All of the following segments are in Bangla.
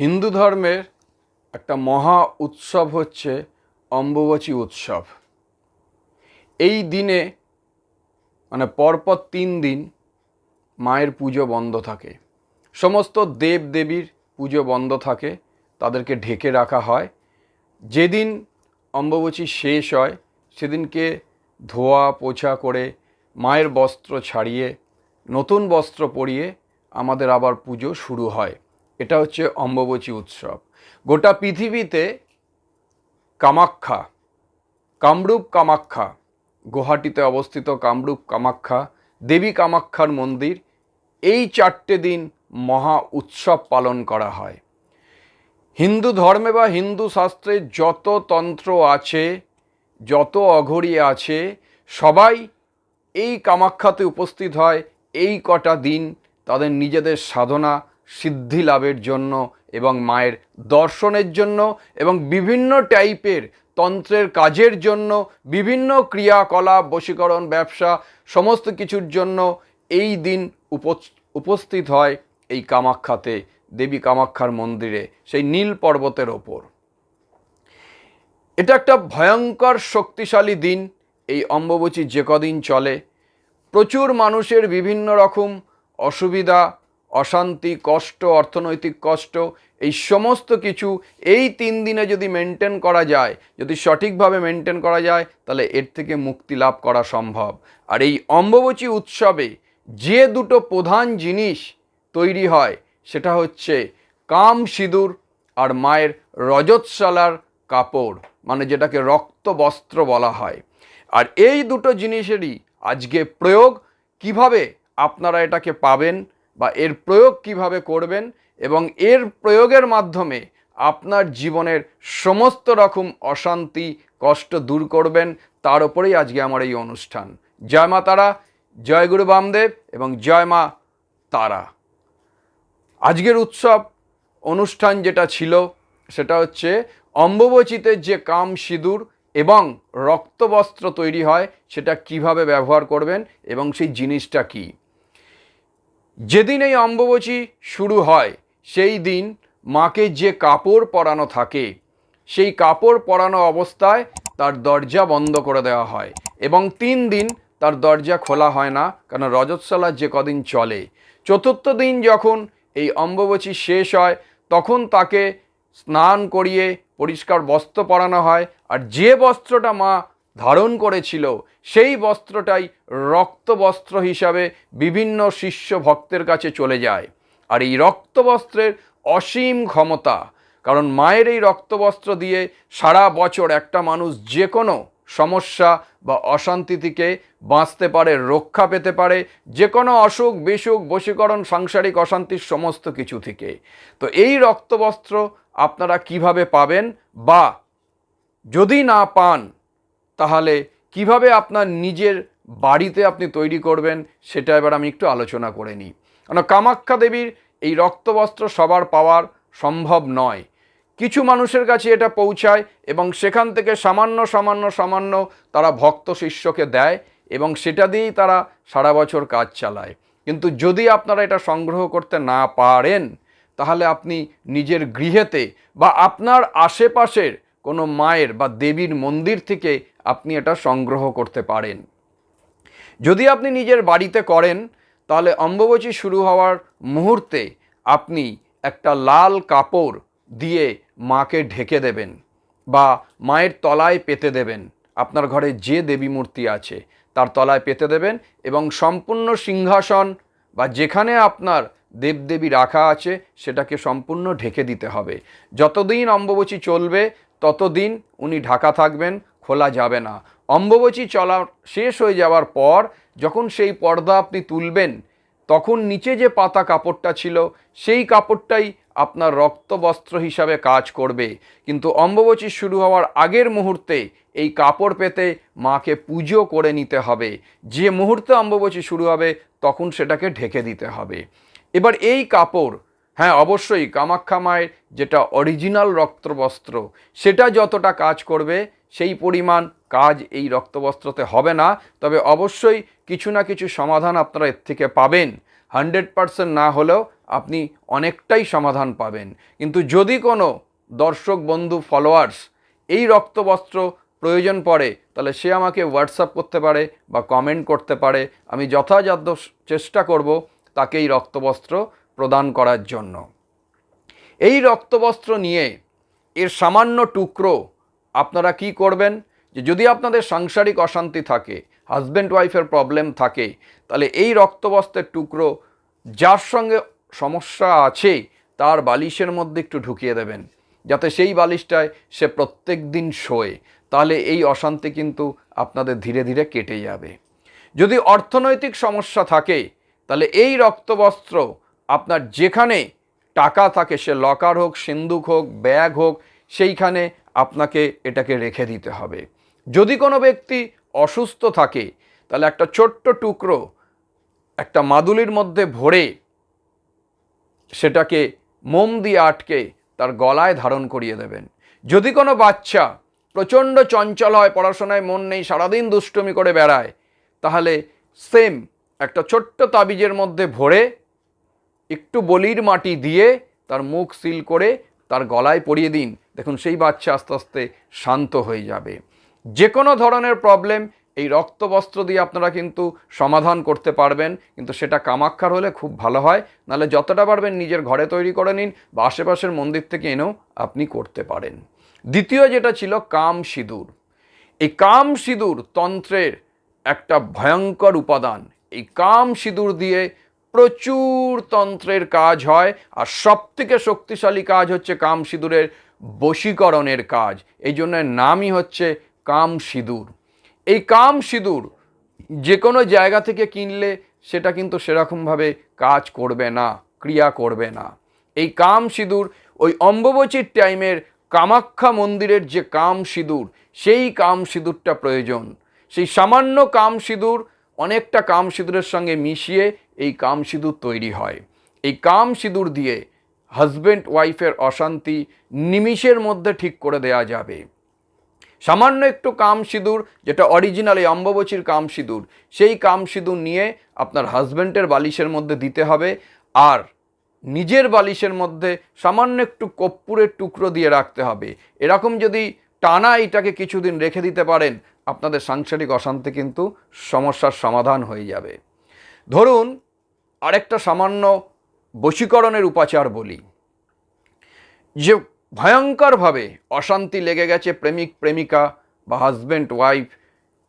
হিন্দু ধর্মের একটা মহা উৎসব হচ্ছে অম্বুবাচী উৎসব। এই দিনে মানে পরপর তিন দিন মায়ের পুজো বন্ধ থাকে। সমস্ত দেব দেবীর পুজো বন্ধ থাকে, তাদেরকে ঢেকে রাখা হয়। যেদিন অম্বুবাচী শেষ হয়, সেদিনকে ধোয়া পোছা করে মায়ের বস্ত্র ছাড়িয়ে, নতুন বস্ত্র পরিয়ে আমাদের আবার পুজো শুরু হয়। এটা হচ্ছে অম্বুবাচী উৎসব। গোটা পৃথিবীতে কামাখ্যা, কামরূপ কামাখ্যা গুয়াহাটিতে অবস্থিত কামরূপ কামাখ্যা, দেবী কামাখ্যার মন্দির। এই চারটে দিন মহা উৎসব পালন করা হয়। হিন্দু ধর্মে বা হিন্দু শাস্ত্রে যত তন্ত্র আছে, যত অঘরী আছে, সবাই এই কামাখ্যাতে উপস্থিত হয়। এই কটা দিন তাদের নিজেদের সাধনা, সিদ্ধি লাভের জন্য এবং মায়ের দর্শনের জন্য এবং বিভিন্ন টাইপের তন্ত্রের কাজের জন্য বিভিন্ন ক্রিয়াকলাপ, বশীকরণ, ব্যবসা সমস্ত কিছুর জন্য এই দিন উপ- উপস্থিত হয় এই কামাখ্যাতে, দেবী কামাখ্যার মন্দিরে, সেই নীল পর্বতের ওপর। এটা একটা ভয়ঙ্কর শক্তিশালী দিন, এই অম্বুবাচী যে কদিন চলে। প্রচুর মানুষের বিভিন্ন রকম অসুবিধা, অশান্তি, কষ্ট, অর্থনৈতিক কষ্ট এই সমস্ত কিছু এই তিন দিনে যদি মেনটেন করা যায়, যদি সঠিকভাবে মেনটেন করা যায়, তাহলে এর থেকে মুক্তি লাভ করা সম্ভব। আর এই অম্বুবাচী উৎসবে যে দুটো প্রধান জিনিস তৈরি হয়, সেটা হচ্ছে কাম সিঁদুর আর মায়ের রজতশালার কাপড় মানে যেটাকে রক্ত বস্ত্র বলা হয়। আর এই দুটো জিনিসেরই আজকে প্রয়োগ, কীভাবে আপনারা এটাকে পাবেন বা এর প্রয়োগ কীভাবে করবেন এবং এর প্রয়োগের মাধ্যমে আপনার জীবনের সমস্ত রকম অশান্তি, কষ্ট দূর করবেন। তার উপরেই আজকে আমার এই অনুষ্ঠান। জয় মা তারা, জয় গুরু বামদেব এবং জয় মা তারা। আজকের উৎসব, অনুষ্ঠান যেটা ছিল, সেটা হচ্ছে অম্বুবচিতে যে কাম সিঁদুর এবং রক্তবস্ত্র তৈরি হয়, সেটা কীভাবে ব্যবহার করবেন এবং সেই জিনিসটা কী? যেদিন এই অম্বুবচী শুরু হয় সেই দিন মাকে যে কাপড় পরানো থাকে, সেই কাপড় পরানো অবস্থায় তার দরজা বন্ধ করে দেওয়া হয় এবং তিন দিন তার দরজা খোলা হয় না কারণ রজতশালা যে কদিন চলে। চতুর্থ দিন যখন এই অম্বুবচী শেষ হয়, তখন তাকে স্নান করিয়ে পরিষ্কার বস্ত্র পরানো হয় আর যে বস্ত্রটা মা ধারণ করেছিল, সেই বস্ত্রটাই রক্ত বস্ত্র হিসাবে বিভিন্ন শিষ্য ভক্তের কাছে চলে যায়। আর এই রক্ত বস্ত্রের অসীম ক্ষমতা, কারণ মায়ের এই রক্তবস্ত্র দিয়ে সারা বছর একটা মানুষ যে কোনো সমস্যা বা অশান্তি থেকে বাঁচতে পারে, রক্ষা পেতে পারে, যে কোনো অসুখ, বিসুখ, বশীকরণ, সাংসারিক অশান্তির সমস্ত কিছু থেকে। তো এই রক্তবস্ত্র আপনারা কীভাবে পাবেন বা যদি না পান, তাহলে কীভাবে আপনার নিজের বাড়িতে আপনি তৈরি করবেন, সেটা এবার আমি একটু আলোচনা করে নিই। কারণ কামাখ্যা দেবীর এই রক্তবস্ত্র সবার পাওয়ার সম্ভব নয়। কিছু মানুষের কাছে এটা পৌঁছায় এবং সেখান থেকে সামান্য সামান্য সামান্য তারা ভক্ত শিষ্যকে দেয় এবং সেটা দিয়েই তারা সারা বছর কাজ চালায়। কিন্তু যদি আপনারা এটা সংগ্রহ করতে না পারেন, তাহলে আপনি নিজের গৃহেতে বা আপনার আশেপাশের কোনো মায়ের বা দেবীর মন্দির থেকে আপনি এটা সংগ্রহ করতে পারেন। যদি আপনি নিজের বাড়িতে করেন তাহলে অম্বুবাচী শুরু হওয়ার মুহূর্তে আপনি একটা লাল কাপড় দিয়ে মাকে ঢেকে দেবেন বা মায়ের তলায় পেতে দেবেন। আপনার ঘরে যে দেবী মূর্তি আছে, তার তলায় পেতে দেবেন এবং সম্পূর্ণ সিংহাসন বা যেখানে আপনার দেবদেবী রাখা আছে, সেটাকে সম্পূর্ণ ঢেকে দিতে হবে। যতদিন অম্বুবাচী চলবে, ততদিন উনি ঢাকা থাকবেন খোলা যাবে না। অম্বুবাচী চলা শেষ হয়ে যাওয়ার পর যখন সেই পর্দা আপনি তুলবেন, তখন নিচে যে পাতা কাপড়টা ছিল, সেই কাপড়টাই আপনার রক্তবস্ত্র হিসাবে কাজ করবে। কিন্তু অম্বুবচী শুরু হওয়ার আগের মুহূর্তে এই কাপড় পেতে মাকে পুজো করে নিতে হবে। যে মুহূর্তে অম্বুবচী শুরু হবে, তখন সেটাকে ঢেকে দিতে হবে। এবার এই কাপড় হ্যাঁ অবশ্যই কামাখ্যা মায়ের যেটা অরিজিনাল রক্তবস্ত্র, সেটা যতটা কাজ করবে সেই পরিমাণ কাজ এই রক্তবস্ত্রতে হবে না। তবে অবশ্যই কিছু না কিছু সমাধান আপনারা এর থেকে পাবেন। হান্ড্রেড পারসেন্ট না হলেও আপনি অনেকটাই সমাধান পাবেন। কিন্তু যদি কোনো দর্শক, বন্ধু ফলোয়ার্স এই রক্তবস্ত্র প্রয়োজন পড়ে, তাহলে সে আমাকে হোয়াটসঅ্যাপ করতে পারে বা কমেন্ট করতে পারে। আমি যথাযথ চেষ্টা করব তাকে এই রক্তবস্ত্র প্রদান করার জন্য। এই রক্তবস্ত্র নিয়ে এর সামান্য টুকরো আপনারা কি করবেন? যে যদি আপনাদের সাংসারিক অশান্তি থাকে হাজব্যান্ড ওয়াইফের প্রবলেম থাকে, তাহলে এই রক্তবস্ত্রের টুকরো যার সঙ্গে সমস্যা আছে, তার বালিশের মধ্যে একটু ঢুকিয়ে দেবেন। যাতে সেই বালিশটায় সে প্রত্যেক দিন শোয়। তাহলে এই অশান্তি কিন্তু আপনাদের ধীরে ধীরে কেটে যাবে। যদি অর্থনৈতিক সমস্যা থাকে, তাহলে এই রক্তবস্ত্র আপনার যেখানে টাকা থাকে, সে লকার হোক সিন্দুক হোক ব্যাগ হোক, সেইখানে আপনাকে এটাকে রেখে দিতে হবে। যদি কোনো ব্যক্তি অসুস্থ থাকে, তাহলে একটা ছোট্ট টুকরো, একটা মাদুলির মধ্যে ভরে সেটাকে মোম দিয়ে আটকে তার গলায় ধারণ করিয়ে দেবেন। যদি কোনো বাচ্চা প্রচণ্ড চঞ্চল হয়, পড়াশোনায় মন নেই, সারাদিন দুষ্টুমি করে বেড়ায়, তাহলে সেম একটা ছোট্ট তাবিজের মধ্যে ভরে একটু বলির মাটি দিয়ে তার মুখ সিল করে তার গলায় পরিয়ে দিন। দেখুন, সেই বাচ্চা আস্তে আস্তে শান্ত হয়ে যাবে। যে কোনো ধরনের প্রবলেম এই রক্তবস্ত্র দিয়ে আপনারা কিন্তু সমাধান করতে পারবেন। কিন্তু সেটা কামাক্ষার হলে খুব ভালো হয়। নাহলে যতটা পারবেন নিজের ঘরে তৈরি করে নিন বা আশেপাশের মন্দির থেকে এনেও আপনি করতে পারেন। দ্বিতীয় যেটা ছিল কাম সিঁদুর। এই কাম সিঁদুর তন্ত্রের একটা ভয়ঙ্কর উপাদান। এই কাম সিঁদুর দিয়ে প্রচুর তন্ত্রের কাজ হয়, আর সবথেকে শক্তিশালী কাজ হচ্ছে কাম সিঁদুরের বশীকরণের কাজ। এই জন্য নামই হচ্ছে কাম সিঁদুর। এই কাম সিঁদুর যে কোনো জায়গা থেকে কিনলে সেটা কিন্তু সেরকমভাবে কাজ করবে না, ক্রিয়া করবে না। এই কাম সিঁদুর ওই অম্বুবচীর টাইমের কামাখ্যা মন্দিরের যে কাম সিঁদুর, সেই কাম সিঁদুরটা প্রয়োজন। সেই সামান্য কাম সিঁদুর অনেকটা কাম সিঁদুরের সঙ্গে মিশিয়ে এই কাম সিঁদুর তৈরি হয়। এই কাম সিঁদুর দিয়ে হাজব্যান্ড ওয়াইফের অশান্তি নিমিষের মধ্যে ঠিক করে দেয়া যাবে। সামান্য একটু কাম সিঁদুর, যেটা অরিজিনাল এই অম্ববচীর কাম সিঁদুর, সেই কাম সিঁদুর নিয়ে আপনার হাজব্যান্ডের বালিশের মধ্যে দিতে হবে। আর নিজের বালিশের মধ্যে সামান্য একটু কর্পূরের টুকরো দিয়ে রাখতে হবে। এরকম যদি টানা এটাকে কিছুদিন রেখে দিতে পারেন, আপনাদের সাংসারিক অশান্তি কিন্তু সমস্যার সমাধান হয়ে যাবে। ধরুন আরেকটা সামান্য বশীকরণের উপাচার বলি। যে ভয়ঙ্করভাবে অশান্তি লেগে গেছে প্রেমিক, প্রেমিকা বা হাজব্যান্ড ওয়াইফ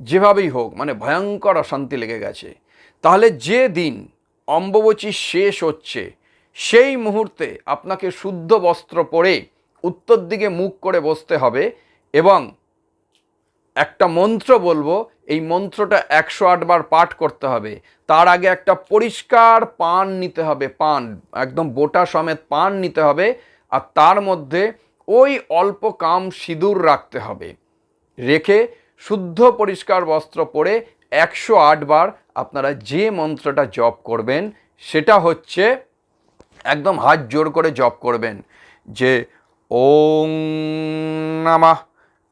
যেভাবেই হোক মানে ভয়ঙ্কর অশান্তি লেগে গেছে। তাহলে যে দিন অম্ববচী শেষ হচ্ছে, সেই মুহূর্তে আপনাকে শুদ্ধ বস্ত্র পরে উত্তর দিকে মুখ করে বসতে হবে এবং একটা মন্ত্র বলব, এই মন্ত্রটা একশো আটবার পাঠ করতে হবে। তার আগে একটা পরিষ্কার পান নিতে হবে, পান, একদম বোটা সমেত পান নিতে হবে, আর তার মধ্যে ওই অল্প কাম সিঁদুর রাখতে হবে। রেখে শুদ্ধ পরিষ্কার বস্ত্র পরে একশো আটবার আপনারা যে মন্ত্রটা জপ করবেন, সেটা হচ্ছে একদম হাত জোর করে জপ করবেন যে ওং নমঃ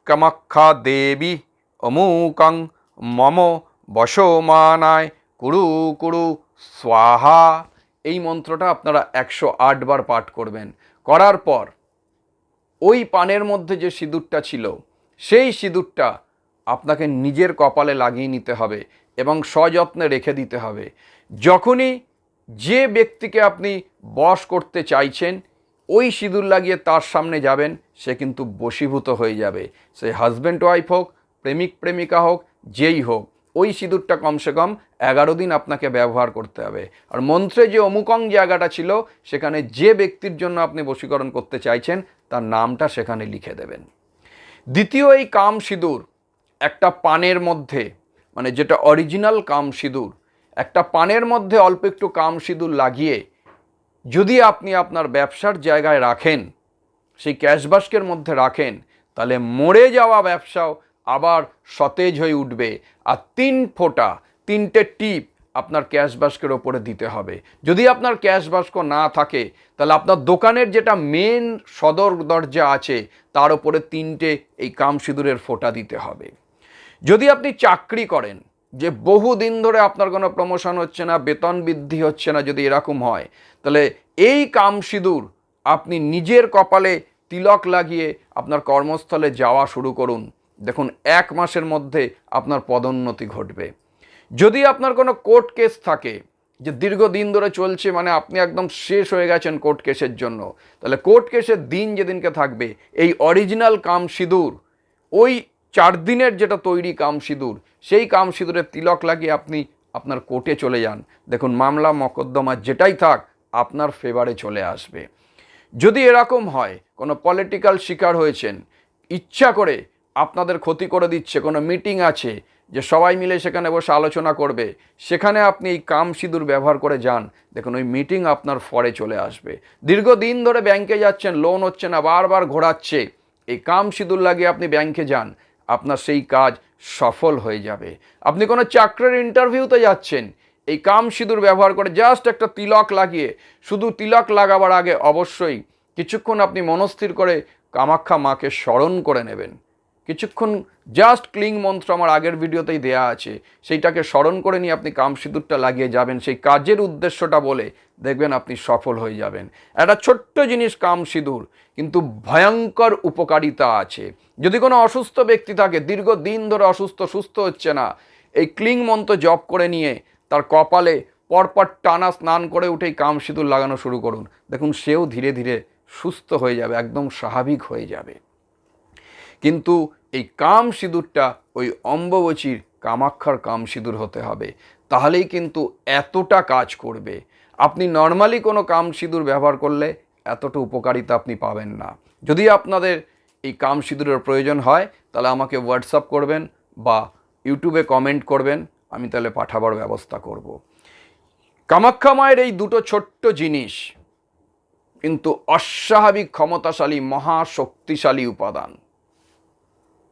কামাখ্যা দেবী অমুকং মম বশমানায় কুরু কুরু স্বাহা এই মন্ত্রটা আপনারা একশো বার পাঠ করবেন। করার পর ওই পানের মধ্যে যে সিঁদুরটা ছিল, সেই সিঁদুরটা আপনাকে নিজের কপালে লাগিয়ে নিতে হবে এবং সযত্নে রেখে দিতে হবে। যখনই যে ব্যক্তিকে আপনি বশ করতে চাইছেন ওই সিঁদুর লাগিয়ে তার সামনে যাবেন, সে কিন্তু বশীভূত হয়ে যাবে। সে হাজব্যান্ড ওয়াইফ হোক, প্রেমিক প্রেমিকা হোক, যেই হোক, ওই সিঁদুরটা কমসে কম এগারো দিন আপনাকে ব্যবহার করতে হবে। আর মন্ত্রে যে অমুকং জায়গাটা ছিল, সেখানে যে ব্যক্তির জন্য আপনি বশীকরণ করতে চাইছেন, তার নামটা সেখানে লিখে দেবেন। দ্বিতীয় এই কাম সিঁদুর, একটা পানের মধ্যে মানে যেটা অরিজিনাল কাম সিঁদুর, একটা পানের মধ্যে অল্প একটু কাম সিঁদুর লাগিয়ে যদি আপনি আপনার ব্যবসার জায়গায় রাখেন, সেই ক্যাশ বাস্কের মধ্যে রাখেন, তাহলে মরে যাওয়া ব্যবসাও আবার সতেজ হয়ে উঠবে। আর তিন ফোঁটা, তিনটে টিপ আপনার ক্যাশ বাস্কের ওপরে দিতে হবে। যদি আপনার ক্যাশ বাস্ক না থাকে, তাহলে আপনার দোকানের যেটা মেন সদর দরজা আছে, তার ওপরে তিনটে এই কাম সিঁদুরের ফোঁটা দিতে হবে। যদি আপনি চাকরি করেন যে বহু দিন ধরে আপনার কোনো প্রমোশন হচ্ছে না, বেতন বৃদ্ধি হচ্ছে না যদি এরকম হয়, তাহলে এই কাম সিঁদুর আপনি নিজের কপালে তিলক লাগিয়ে আপনার কর্মস্থলে যাওয়া শুরু করুন। দেখুন, এক মাসের মধ্যে আপনার পদোন্নতি ঘটবে। যদি আপনার কোনো কোর্ট কেস থাকে, যে দীর্ঘদিন ধরে চলছে মানে আপনি একদম শেষ হয়ে গেছেন কোর্ট কেসের জন্য, তাহলে কোর্ট কেসের দিন যেদিনকে থাকবে, এই অরিজিনাল কাম সিঁদুর, ওই চার দিনের যেটা তৈরি কাম সিঁদুর, সেই কাম সিঁদুরের তিলক লাগিয়ে আপনি আপনার কোর্টে চলে যান। দেখুন, মামলা, মকদ্দমা যেটাই থাক, আপনার ফেভারে চলে আসবে। যদি এরকম হয়, কোনো পলিটিক্যাল শিকার হয়েছেন, ইচ্ছা করে আপনাদের ক্ষতি করে দিচ্ছে, কোনো মিটিং আছে, যে সবাই মিলে সেখানে বসে আলোচনা করবে, সেখানে আপনি এই কাম সিঁদুর ব্যবহার করে যান, দেখুন, ওই মিটিং আপনার ফরে চলে আসবে। দীর্ঘদিন ধরে ব্যাংকে যাচ্ছেন লোন হচ্ছে না, বারবার ঘোরাচ্ছে, এই কাম সিঁদুর লাগিয়ে আপনি ব্যাংকে যান আপনার সেই কাজ সফল হয়ে যাবে। আপনি কোনো চাকরির ইন্টারভিউতে যাচ্ছেন, এই কাম সিঁদুর ব্যবহার করে জাস্ট একটা তিলক লাগিয়ে, শুধু তিলক লাগাবার আগে অবশ্যই কিছুক্ষণ আপনি মনস্থির করে কামাখ্যা মাকে স্মরণ করে নেবেন। কিছুক্ষণ জাস্ট ক্লিং মন্ত্র আমার আগের ভিডিওতেই দেয়া আছে। সেইটাকে স্মরণ করে নিয়ে আপনি কাম সিঁদুরটা লাগিয়ে যাবেন। সেই কাজের উদ্দেশ্যটা বলে দেখবেন আপনি সফল হয়ে যাবেন। একটা ছোট্ট জিনিস কাম সিঁদুর, কিন্তু ভয়ঙ্কর উপকারিতা আছে। যদি কোনো অসুস্থ ব্যক্তি থাকে, দীর্ঘদিন ধরে অসুস্থ, সুস্থ হচ্ছে না, এই ক্লিং মন্ত্র জপ করে নিয়ে তার কপালে পরপর টানা স্নান করে উঠেই কাম সিঁদুর লাগানো শুরু করুন। দেখুন, সেও ধীরে ধীরে সুস্থ হয়ে যাবে, একদম স্বাভাবিক হয়ে যাবে। কিন্তু এই কাম সিঁদুরটা ওই অম্ববচীর কামাক্ষার কাম সিঁদুর হতে হবে। তাহলেই কিন্তু এতটা কাজ করবে। আপনি নর্মালি কোনো কাম সিঁদুর ব্যবহার করলে এতটা উপকারিতা আপনি পাবেন না। যদি আপনাদের এই কাম সিঁদুরের প্রয়োজন হয়, তাহলে আমাকে হোয়াটসঅ্যাপ করবেন বা ইউটিউবে কমেন্ট করবেন, আমি তাহলে পাঠাবার ব্যবস্থা করব। কামাখ্যা মায়ের এই দুটো ছোট্ট জিনিস কিন্তু অস্বাভাবিক ক্ষমতাশালী মহাশক্তিশালী উপাদান।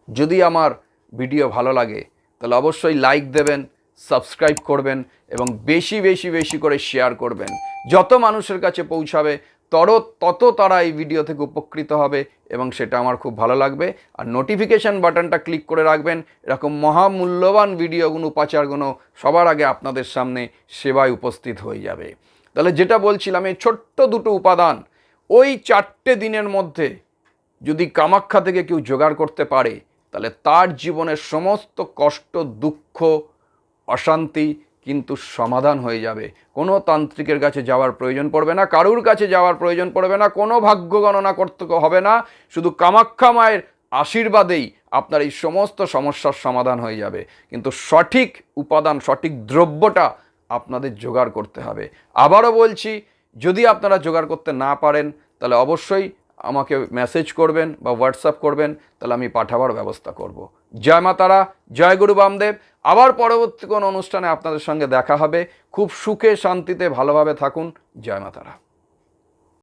যদি আমার ভিডিও ভালো লাগে, তাহলে অবশ্যই লাইক দেবেন সাবস্ক্রাইব করবেন এবং বেশি বেশি বেশি করে শেয়ার করবেন। যত মানুষের কাছে পৌঁছাবে, তর, তত তারা এই ভিডিও থেকে উপকৃত হবে এবং সেটা আমার খুব ভালো লাগবে। আর নোটিফিকেশান বাটনটা ক্লিক করে রাখবেন। এরকম মহামূল্যবান ভিডিওগুলো উপাচারগুলো সবার আগে আপনাদের সামনে সেবায় উপস্থিত হয়ে যাবে। তাহলে যেটা বলছিলাম, এই ছোট্ট দুটো উপাদান, ওই চারটে দিনের মধ্যে যদি কামাখ্যা থেকে কেউ জোগাড় করতে পারে তাহলে তার জীবনের সমস্ত কষ্ট, দুঃখ, অশান্তি কিন্তু সমাধান হয়ে যাবে। কোনো তান্ত্রিকের কাছে যাওয়ার প্রয়োজন পড়বে না, কারুর কাছে যাওয়ার প্রয়োজন পড়বে না, কোনো ভাগ্য গণনা করতে হবে না, শুধু কামাখ্যা মায়ের আশীর্বাদেই আপনার এই সমস্ত সমস্যার সমাধান হয়ে যাবে। কিন্তু সঠিক উপাদান, সঠিক দ্রব্যটা আপনাদের জোগাড় করতে হবে। আবারও বলছি, যদি আপনারা জোগাড় করতে না পারেন, তাহলে অবশ্যই আমাকে মেসেজ করবেন বা হোয়াটসঅ্যাপ করবেন, তাহলে আমি পাঠাবার ব্যবস্থা করব। জয় মা তারা, জয় গুরু বামদেব। আবার পরবর্তী কোনো অনুষ্ঠানে আপনাদের সঙ্গে দেখা হবে। খুব সুখে, শান্তিতে, ভালোভাবে থাকুন। জয় মা তারা।